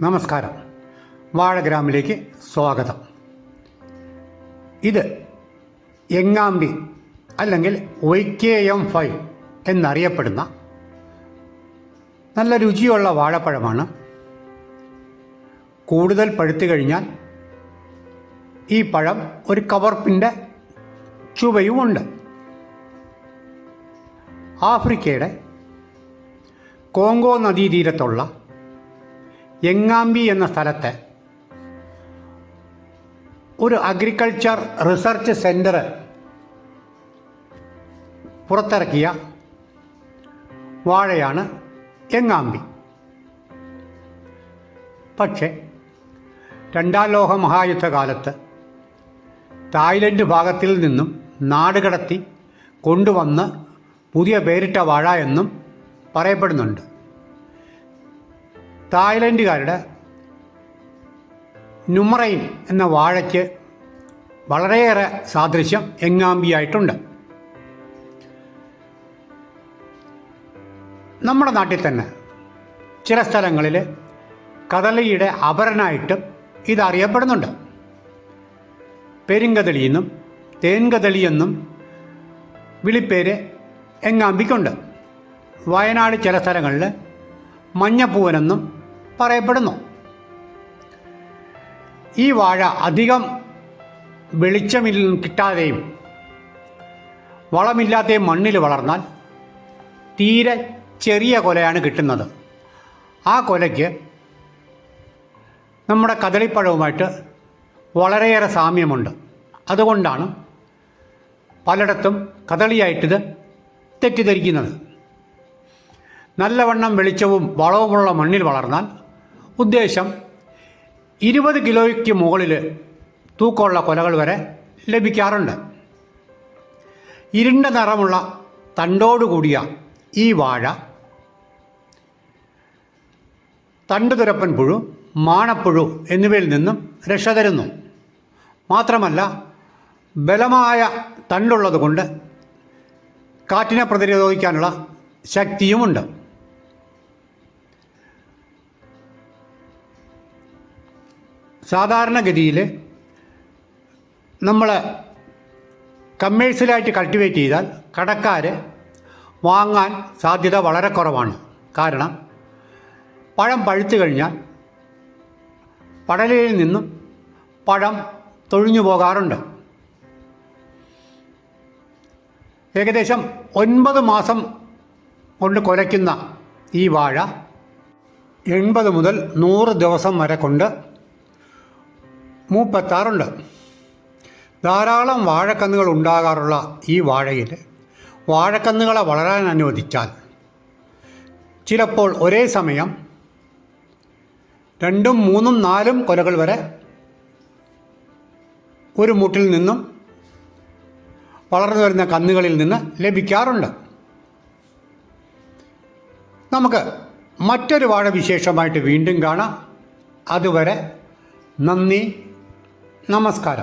നമസ്കാരം. വാഴഗ്രാമിലേക്ക് സ്വാഗതം. ഇത് എങ്ങാമ്പി അല്ലെങ്കിൽ ഒയ് കെ എം ഫൈവ് എന്നറിയപ്പെടുന്ന നല്ല രുചിയുള്ള വാഴപ്പഴമാണ്. കൂടുതൽ പഴുത്തു കഴിഞ്ഞാൽ ഈ പഴം ഒരു കവർപ്പിന്റെ ചുവയുമുണ്ട്. ആഫ്രിക്കയുടെ കോങ്കോ നദീതീരത്തുള്ള എങ്ങാമ്പി എന്ന സ്ഥലത്ത് ഒരു അഗ്രികൾച്ചർ റിസർച്ച് സെന്റർ പുറത്തിറക്കിയ വാഴയാണ് എങ്ങാമ്പി. പക്ഷേ രണ്ടാം ലോക മഹായുദ്ധകാലത്ത് തായ്ലൻഡ് ഭാഗത്തിൽ നിന്നും നാടുകടത്തി കൊണ്ടുവന്ന് പുതിയ പേരിട്ട വാഴ എന്നും പറയപ്പെടുന്നുണ്ട്. തായ്ലൻഡുകാരുടെ നുമറൈൻ എന്ന വാഴയ്ക്ക് വളരെയേറെ സാദൃശ്യം എങ്ങാമ്പിയായിട്ടുണ്ട്. നമ്മുടെ നാട്ടിൽ തന്നെ ചില സ്ഥലങ്ങളിൽ കദളിയുടെ അപരനായിട്ടും ഇതറിയപ്പെടുന്നുണ്ട് പെരുങ്കദളി എന്നും വിളിപ്പേര് എങ്ങാമ്പിക്കുണ്ട്. വയനാട് ചില സ്ഥലങ്ങളിൽ മഞ്ഞപ്പൂവനെന്നും പറയപ്പെടുന്നു. ഈ വാഴ അധികം വെളിച്ചമിൽ കിട്ടാതെയും വളമില്ലാത്ത മണ്ണിൽ വളർന്നാൽ തീരെ ചെറിയ കൊലയാണ് കിട്ടുന്നത്. ആ കൊലയ്ക്ക് നമ്മുടെ കദളിപ്പഴവുമായിട്ട് വളരെയേറെ സാമ്യമുണ്ട്. അതുകൊണ്ടാണ് പലയിടത്തും കദളിയായിട്ടിത് തെറ്റിദ്ധരിക്കുന്നത്. നല്ലവണ്ണം വെളിച്ചവും വളവുമുള്ള മണ്ണിൽ വളർന്നാൽ ഉദ്ദേശം ഇരുപത് കിലോയ്ക്ക് മുകളിൽ തൂക്കമുള്ള കൊലകൾ വരെ ലഭിക്കാറുണ്ട്. ഇരുണ്ട നിറമുള്ള തണ്ടോടുകൂടിയ ഈ വാഴ തണ്ടുതുരപ്പൻ പുഴു മാണപ്പുഴു എന്നിവയിൽ നിന്നും രക്ഷ തരുന്നു. മാത്രമല്ല ബലമായ തണ്ടുള്ളതുകൊണ്ട് കാറ്റിനെ പ്രതിരോധിക്കാനുള്ള ശക്തിയുമുണ്ട്. സാധാരണഗതിയിൽ നമ്മൾ കമ്മേഴ്സ്യലായിട്ട് കൾട്ടിവേറ്റ് ചെയ്താൽ കടക്കാർ വാങ്ങാൻ സാധ്യത വളരെ കുറവാണ്. കാരണം പഴം പഴുത്തു കഴിഞ്ഞാൽ പടലയിൽ നിന്നും പഴം തൊഴിഞ്ഞു പോകാറുണ്ട്. ഏകദേശം ഒൻപത് മാസം കൊണ്ട് കുലയ്ക്കുന്ന ഈ വാഴ എൺപത് മുതൽ നൂറ് ദിവസം വരെ കൊണ്ട് മൂപ്പെത്താറുണ്ട്. ധാരാളം വാഴക്കന്നുകൾ ഉണ്ടാകാറുള്ള ഈ വാഴയിൽ വാഴക്കന്നുകളെ വളരാൻ അനുവദിച്ചാൽ ചിലപ്പോൾ ഒരേ സമയം രണ്ടും മൂന്നും നാലും കൊലകൾ വരെ ഒരു മുട്ടിൽ നിന്നും വളർന്നു വരുന്ന കന്നുകളിൽ നിന്ന് ലഭിക്കാറുണ്ട്. നമുക്ക് മറ്റൊരു വാഴ വിശേഷമായിട്ട് വീണ്ടും കാണാം. അതുവരെ നന്ദി. ನಮಸ್ಕಾರ